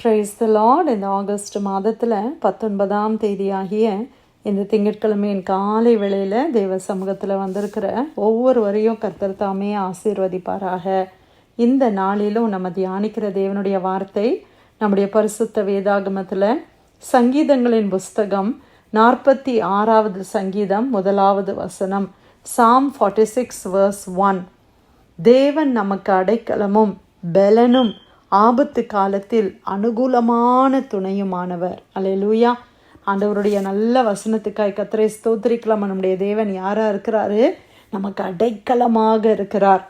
Price the lord இந்த August மாதத்தில் பத்தொன்பதாம் தேதியாகிய இந்த திங்கட்கிழமையின் காலை வேளையில் தேவ சமூகத்தில் வந்திருக்கிற ஒவ்வொருவரையும் கர்த்தர் தாமே ஆசீர்வதிப்பாராக. இந்த நாளிலும் நம்ம தியானிக்கிற தேவனுடைய வார்த்தை நம்முடைய பரிசுத்த வேதாகமத்தில் சங்கீதங்களின் புஸ்தகம் நாற்பத்தி ஆறாவது சங்கீதம் முதலாவது வசனம் psalm forty six verse one தேவன் நமக்கு அடைக்கலமும் பெலனும் ஆபத்து காலத்தில் அனுகூலமான துணையுமானவர். அலையலூயா ஆண்டவருடைய நல்ல வசனத்துக்காய் கத்திரை ஸ்தோத்திரிக்கலாம். நம்முடைய தேவன் யாராக இருக்கிறாரு? நமக்கு அடைக்கலமாக இருக்கிறார்.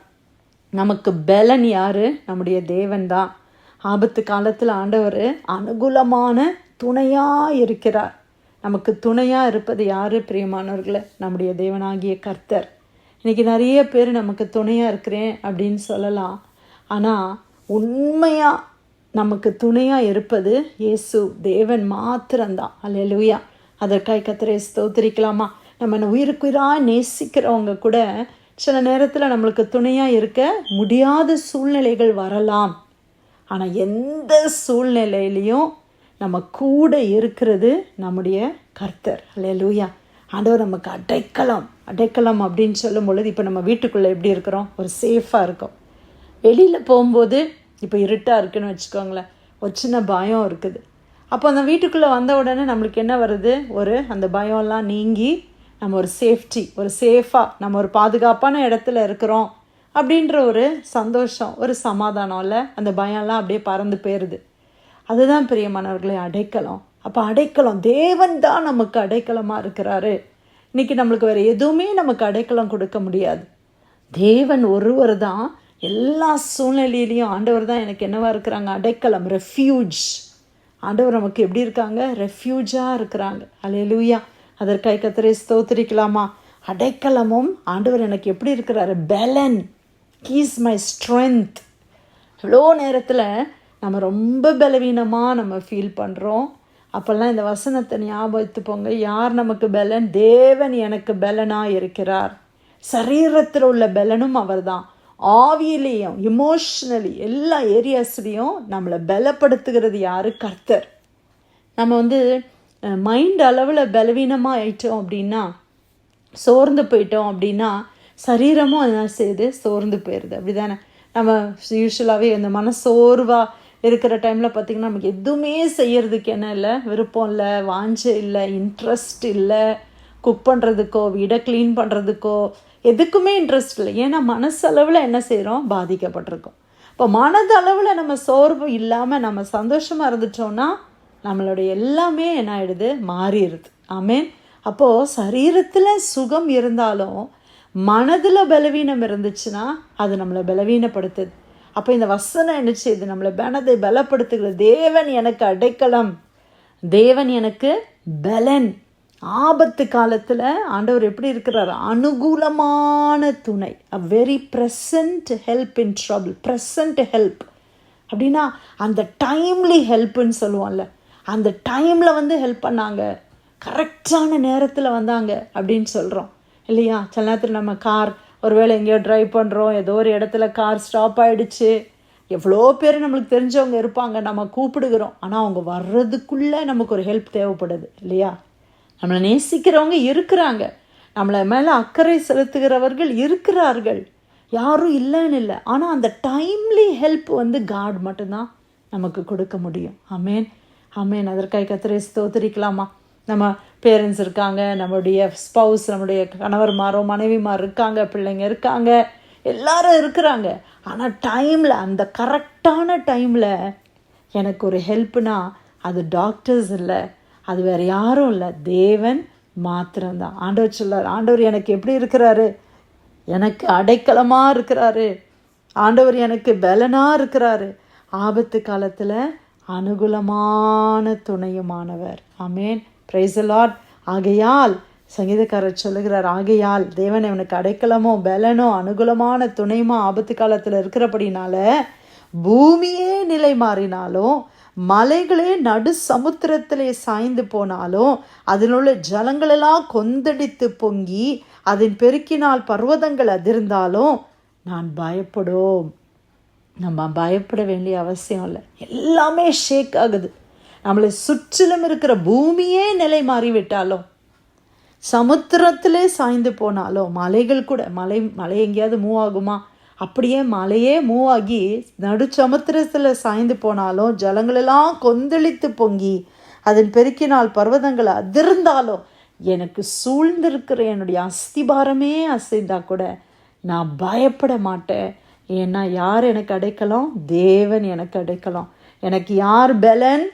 நமக்கு பெலன் யாரு? நம்முடைய தேவன் தான் ஆபத்து காலத்தில் ஆண்டவர் அனுகூலமான துணையாக இருக்கிறார். நமக்கு துணையாக இருப்பது யாரு பிரியமானவர்களை? நம்முடைய தேவனாகிய கர்த்தர். இன்றைக்கி நிறைய பேர் நமக்கு துணையாக இருக்கிறேன் அப்படின்னு சொல்லலாம். ஆனால் உண்மையாக நமக்கு துணையாக இருப்பது இயேசு தேவன் மாத்திரம்தான். அல்லேலூயா அதற்காக கத்திரை ஸ்தோத்திரிக்கலாமா? நம்ம உயிருக்குயிராக நேசிக்கிறவங்க கூட சில நேரத்தில் நம்மளுக்கு துணையாக இருக்க முடியாத சூழ்நிலைகள் வரலாம். ஆனால் எந்த சூழ்நிலையிலையும் நம்ம கூட இருக்கிறது நம்முடைய கர்த்தர். அல்லேலூயா ஆண்டவர் நமக்கு அடைக்கலம். அடைக்கலம் அப்படின்னு சொல்லும் பொழுது இப்போ நம்ம வீட்டுக்குள்ளே எப்படி இருக்கிறோம்? ஒரு சேஃபாக இருக்கும். வெளியில் போகும்போது இப்போ இருட்டாக இருக்குன்னு வச்சுக்கோங்களேன். ஒரு சின்ன பயம் இருக்குது. அப்போ அந்த வீட்டுக்குள்ளே வந்த உடனே நம்மளுக்கு என்ன வருது? ஒரு அந்த பயம்லாம் நீங்கி நம்ம ஒரு சேஃப்டி ஒரு சேஃபாக நம்ம ஒரு பாதுகாப்பான இடத்துல இருக்கிறோம் அப்படின்ற ஒரு சந்தோஷம் ஒரு சமாதானம் இல்லை? அந்த பயம்லாம் அப்படியே பறந்து போயிடுது அதுதான் பிரியமானவர்களை அடைக்கலம். அப்போ அடைக்கலம் தேவன் தான் நமக்கு அடைக்கலமாக இருக்கிறாரு. இன்றைக்கி நம்மளுக்கு வேறு எதுவுமே நமக்கு அடைக்கலம் கொடுக்க முடியாது. தேவன் ஒருவர் தான் எல்லா சூழ்நிலையிலையும் ஆண்டவர் தான் எனக்கு என்னவா இருக்கிறாங்க? அடைக்கலம் ரெஃப்யூஜ் ஆண்டவர் நமக்கு எப்படி இருக்காங்க? ரெஃப்யூஜாக இருக்கிறாங்க. அலையலூயா அதற்காக கத்திரை ஸ்தோத்திரிக்கலாமா? அடைக்கலமும் ஆண்டவர் எனக்கு எப்படி இருக்கிறாரு? பெலன் கீஸ் மை ஸ்ட்ரென்த் எவ்வளோ நேரத்தில் நம்ம ரொம்ப பலவீனமாக நம்ம ஃபீல் பண்ணுறோம் அப்போல்லாம் இந்த வசனத்தை ஞாபகத்து போங்க. யார் நமக்கு பலன் தேவன் எனக்கு பலனாக இருக்கிறார். சரீரத்தில் உள்ள பலனும் அவர் தான் ஆவியிலையும் இமோஷ்னலி எல்லா ஏரியாஸ்லேயும் நம்மளை பலப்படுத்துகிறது யார்? கர்த்தர். நம்ம வந்து மைண்ட் அளவில் பலவீனமாக ஆயிட்டோம் அப்படின்னா சோர்ந்து போயிட்டோம் அப்படின்னா சரீரமும் என்ன செய்யுது சோர்ந்து போயிடுது அப்படி தானே நம்ம யூஸ்வலாகவே அந்த மனசோர்வாக இருக்கிற டைமில் பார்த்திங்கன்னா நமக்கு எதுவுமே செய்கிறதுக்கு என்ன இல்லை? விருப்பம் இல்லை வாஞ்சை இல்லை இன்ட்ரெஸ்ட் இல்லை. குக் பண்ணுறதுக்கோ வீடை க்ளீன் பண்ணுறதுக்கோ எதுக்குமே இன்ட்ரெஸ்ட் இல்லை. ஏன்னா மனசளவில் என்ன செய்கிறோம் பாதிக்கப்பட்டிருக்கோம். இப்போ மனதளவில் நம்ம சோர்வு இல்லாமல் நம்ம சந்தோஷமாக இருந்துட்டோம்னா நம்மளுடைய எல்லாமே என்ன ஆகிடுது மாறிடுது. ஆமேன் அப்போது சரீரத்தில் சுகம் இருந்தாலும் மனதில் பலவீனம் இருந்துச்சுன்னா அது நம்மளை பலவீனப்படுத்துது. அப்போ இந்த வசனம் என்ன செய்யுது நம்மளை பணத்தை பலப்படுத்துகிறது. தேவன் எனக்கு அடைக்கலம். தேவன் எனக்கு பலன். ஆபத்து காலத்தில் ஆண்டவர் எப்படி இருக்கிறார்? அனுகூலமான துணை. A very present help in trouble present help அப்படின்னா அந்த டைம்லி ஹெல்ப்புன்னு சொல்லுவோம்ல. அந்த டைமில் வந்து ஹெல்ப் பண்ணாங்க. கரெக்டான நேரத்தில் வந்தாங்க அப்படின்னு சொல்கிறோம் இல்லையா? சில நேரத்தில் நம்ம கார் ஒருவேளை எங்கேயோ ட்ரைவ் பண்ணுறோம் ஏதோ ஒரு இடத்துல கார் ஸ்டாப் ஆகிடுச்சு எவ்வளோ பேர் நம்மளுக்கு தெரிஞ்சவங்க இருப்பாங்க. நம்ம கூப்பிடுகிறோம். ஆனால் அவங்க வர்றதுக்குள்ளே நமக்கு ஒரு ஹெல்ப் தேவைப்படுது. இல்லையா? நம்மளை நேசிக்கிறவங்க இருக்கிறாங்க. நம்மளை மேலே அக்கறை செலுத்துகிறவர்கள் இருக்கிறார்கள். யாரும் இல்லைன்னு இல்லை. ஆனால் அந்த டைம்லி ஹெல்ப் வந்து காட் மட்டும்தான் நமக்கு கொடுக்க முடியும். அமேன் அமேன் அதற்காக கத்திரை ஸ்தோத்திரிக்கலாமா? நம்ம பேரண்ட்ஸ் இருக்காங்க நம்மளுடைய ஸ்பவுஸ் நம்முடைய கணவர்மாரோ மனைவிமார் இருக்காங்க பிள்ளைங்க இருக்காங்க எல்லாரும் இருக்கிறாங்க. ஆனால் டைமில் அந்த கரெக்டான டைமில் எனக்கு ஒரு ஹெல்ப்னா அது டாக்டர்ஸ் இல்லை. அது வேறு யாரும் இல்லை. தேவன் மாத்திரம்தான். ஆண்டவர் சொல்லார் ஆண்டவர் எனக்கு எப்படி இருக்கிறாரு? எனக்கு அடைக்கலமாக இருக்கிறாரு. ஆண்டவர் எனக்கு பலனாக இருக்கிறாரு. ஆபத்து காலத்தில் அனுகூலமான துணையுமானவர். அமேன் பிரைசலாட் ஆகையால் சங்கீதக்காரர் சொல்லுகிறார் ஆகையால் தேவன் அவனுக்கு அடைக்கலமோ பலனோ அனுகூலமான துணையுமா ஆபத்து காலத்தில் இருக்கிறபடினால பூமியே நிலை மாறினாலும் மலைகளே நடு சமுத்திரத்திலே சாய்ந்து போனாலும் அதில் உள்ள ஜலங்களெல்லாம் கொந்தடித்து பொங்கி அதன் பெருக்கினால் பர்வதங்கள் அதிர்ந்தாலும் நான் பயப்படும். நம்ம பயப்பட வேண்டிய அவசியம் இல்லை. எல்லாமே ஷேக் ஆகுது. நம்மளை சுற்றிலும் இருக்கிற பூமியே நிலை மாறிவிட்டாலும் சமுத்திரத்திலே சாய்ந்து போனாலும் மலைகள் கூட மலை மலை எங்கேயாவது மூவ் ஆகுமா? அப்படியே மலையே மூவ் ஆகி நடு சமுத்திரத்தில் சாய்ந்து போனாலும் ஜலங்களெல்லாம் கொந்தளித்து பொங்கி அதன் பெருக்கினால் பர்வதங்களை அதிர்ந்தாலும் எனக்கு சூழ்ந்திருக்கிற என்னுடைய அஸ்திபாரமே அசைந்தா கூட நான் பயப்பட மாட்டேன். ஏன்னா யார் எனக்கு அடைக்கலாம்? தேவன் எனக்கு அடைக்கலாம். எனக்கு யார் பலன்?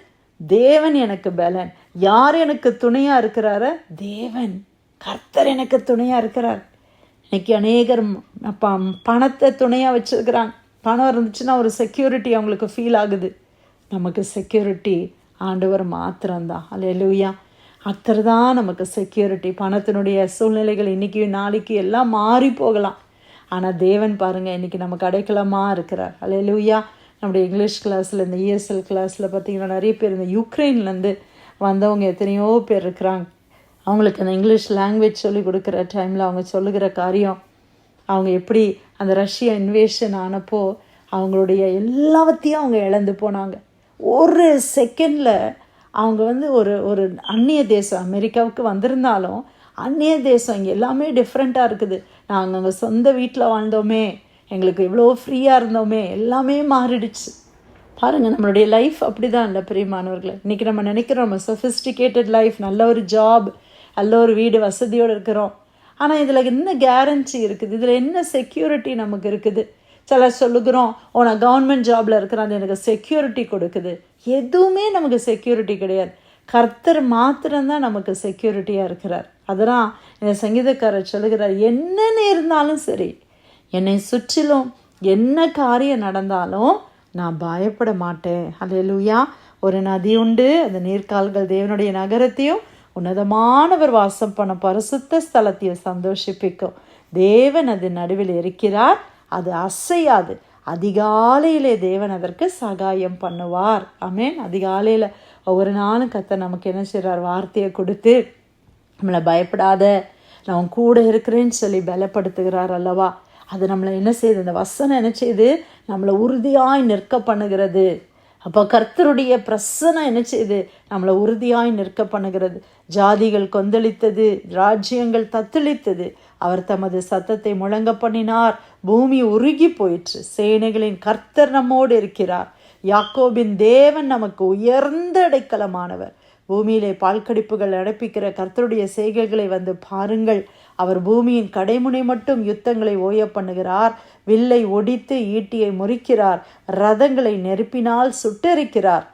தேவன் எனக்கு பலன். யார் எனக்கு துணையாக இருக்கிறார? தேவன். கர்த்தர் எனக்கு துணையாக இருக்கிறார். இன்னைக்கு அநேகர் ப பணத்தை துணையாக வச்சுருக்கிறாங்க. பணம் இருந்துச்சுன்னா ஒரு செக்யூரிட்டி அவங்களுக்கு ஃபீல் ஆகுது. நமக்கு செக்யூரிட்டி ஆண்டவர் மாத்திரம்தான். அல்ல அத்தர் தான் நமக்கு செக்யூரிட்டி பணத்தினுடைய சூழ்நிலைகள் இன்றைக்கி நாளைக்கு எல்லாம் மாறி போகலாம். ஆனால் தேவன் பாருங்கள் இன்றைக்கி நமக்கு அடைக்கலமாக இருக்கிறார். அல்ல நம்முடைய இங்கிலீஷ் கிளாஸில் இந்த இஎஸ்எல் கிளாஸில் பார்த்திங்கன்னா நிறைய பேர் இந்த யுக்ரைன்லேருந்து வந்தவங்க எத்தனையோ பேர் இருக்கிறாங்க. அவங்களுக்கு அந்த இங்கிலீஷ் லாங்குவேஜ் சொல்லி கொடுக்குற டைமில் அவங்க சொல்லுகிற காரியம் அவங்க எப்படி அந்த ரஷ்ய இன்வேஷன் ஆனப்போ அவங்களுடைய எல்லாத்தையும் அவங்க இழந்து போனாங்க. ஒரு செகண்டில் அவங்க வந்து ஒரு ஒரு அந்நிய தேசம் அமெரிக்காவுக்கு வந்திருந்தாலும் அந்நிய தேசம் இங்கே எல்லாமே டிஃப்ரெண்ட்டாக இருக்குது. நாங்கள் அங்கே சொந்த வீட்டில் வாழ்ந்தோமே எங்களுக்கு இவ்வளோ ஃப்ரீயாக இருந்தோமே எல்லாமே மாறிடுச்சு. பாருங்கள் நம்மளுடைய லைஃப் அப்படி தான் இல்லை பிரியமானவர்களை. இன்றைக்கி நம்ம நினைக்கிறோம் நம்ம சொஃபிஸ்டிகேட்டட் லைஃப் நல்ல ஒரு ஜாப் நல்ல ஒரு வீடு வசதியோடு இருக்கிறோம். ஆனால் இதில் என்ன கேரண்டி இருக்குது? இதில் என்ன செக்யூரிட்டி நமக்கு இருக்குது? சில சொல்லுகிறோம் ஓ நான் கவர்மெண்ட் ஜாபில் இருக்கிறேன் அது எனக்கு செக்யூரிட்டி கொடுக்குது. எதுவுமே நமக்கு செக்யூரிட்டி கிடையாது. கர்த்தர் மாத்திரம்தான் நமக்கு செக்யூரிட்டியாக இருக்கிறார். அதெல்லாம் இந்த சங்கீதக்காரர் சொல்லுகிறார் என்னென்ன இருந்தாலும் சரி என்னை சுற்றிலும் என்ன காரியம் நடந்தாலும் நான் பயப்பட மாட்டேன். அல்லேலூயா ஒரு நதி உண்டு அந்த நீர்க்கால்கள் தேவனுடைய நகரத்தையும் உன்னதமானவர் வாசம் பண்ண பரிசுத்த ஸ்தலத்தையும் சந்தோஷிப்பிக்கும். தேவன் அது நடுவில் இருக்கிறார் அது அசையாது. அதிகாலையிலே தேவன் அதற்கு சகாயம் பண்ணுவார். அமேன் அதிகாலையில் ஒவ்வொரு நாளும் கத்த நமக்கு என்ன செய்கிறார் வார்த்தையை கொடுத்து நம்மளை பயப்படாத நான் கூட இருக்கிறேன்னு சொல்லி பலப்படுத்துகிறார் அல்லவா? அது நம்மளை என்ன செய்யுது அந்த வசனம் என்ன செய்யுது நம்மளை உறுதியாய் நிற்க பண்ணுகிறது. அப்போ கர்த்தருடைய பிரசனம் என்ன செய்யுது நம்மளை உறுதியாய் நிற்க பண்ணுகிறது. ஜாதிகள் கொந்தளித்தது ராஜ்யங்கள் தத்தளித்தது. அவர் தமது சத்தத்தை முழங்க பண்ணினார். பூமி உருகி போயிற்று. சேனைகளின் கர்த்தர் நம்மோடு இருக்கிறார். யாக்கோபின் தேவன் நமக்கு உயர்ந்த அடைக்கலமானவர். பூமியிலே பால்கடிப்புகள் அடைப்பிக்கிற கர்த்தருடைய செய்கைகளை வந்து பாருங்கள். அவர் பூமியின் கடைமுனை மட்டும் யுத்தங்களை ஓய பண்ணுகிறார். வில்லை ஒடித்து ஈட்டியை முறிக்கிறார். ரதங்களை நெருப்பினால் சுட்டெரிக்கிறார்.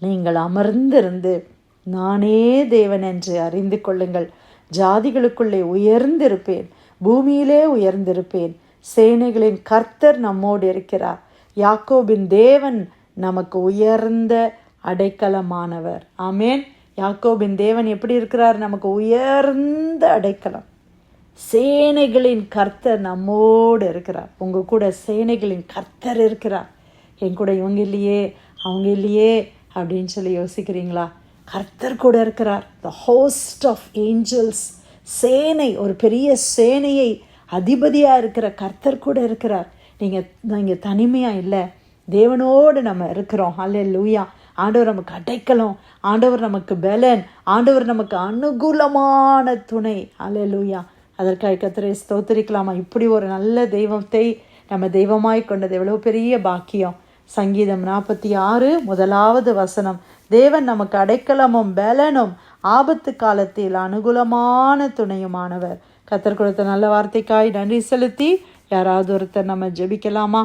நீங்கள் அமர்ந்திருந்து நானே தேவன் என்று அறிந்து கொள்ளுங்கள். ஜாதிகளுக்குள்ளே உயர்ந்திருப்பேன். பூமியிலே உயர்ந்திருப்பேன். சேனைகளின் கர்த்தர் நம்மோடு இருக்கிறார். யாக்கோபின் தேவன் நமக்கு உயர்ந்த அடைக்கலமானவர். ஆமேன். யாக்கோபின் தேவன் எப்படி இருக்கிறார்? நமக்கு உயர்ந்த அடைக்கலம். சேனைகளின் கர்த்தர் நம்மோடு இருக்கிறார். உங்கள் கூட சேனைகளின் கர்த்தர் இருக்கிறார். என் கூட இவங்க இல்லையே அவங்க இல்லையே அப்படின்னு சொல்லி யோசிக்கிறீங்களா? கர்த்தர் கூட இருக்கிறார். த ஹோஸ்ட் ஆஃப் ஏஞ்சல்ஸ் சேனை ஒரு பெரிய சேனையை அதிபதியாக இருக்கிற கர்த்தர் கூட இருக்கிறார். நீங்கள் நீங்கள் தனிமையாக இல்லை. தேவனோடு நம்ம இருக்கிறோம். அல்ல லூயா ஆண்டவர் நமக்கு அடைக்கலம். ஆண்டவர் நமக்கு பலன். ஆண்டவர் நமக்கு அனுகூலமான துணை. அல்ல லூயா அதற்காக கத்திரை ஸ்தோத்தரிக்கலாமா? இப்படி ஒரு நல்ல தெய்வத்தை நம்ம தெய்வமாய் கொண்டது எவ்வளோ பெரிய பாக்கியம். சங்கீதம் நாற்பத்தி ஆறு முதலாவது வசனம். தேவன் நமக்கு அடைக்கலமும் பலனும் ஆபத்து காலத்தில் அனுகூலமான துணையுமானவர். கத்தர் கொடுத்த நல்ல வார்த்தைக்காய் நன்றி செலுத்தி யாராவது ஒருத்தர் நம்ம ஜெபிக்கலாமா?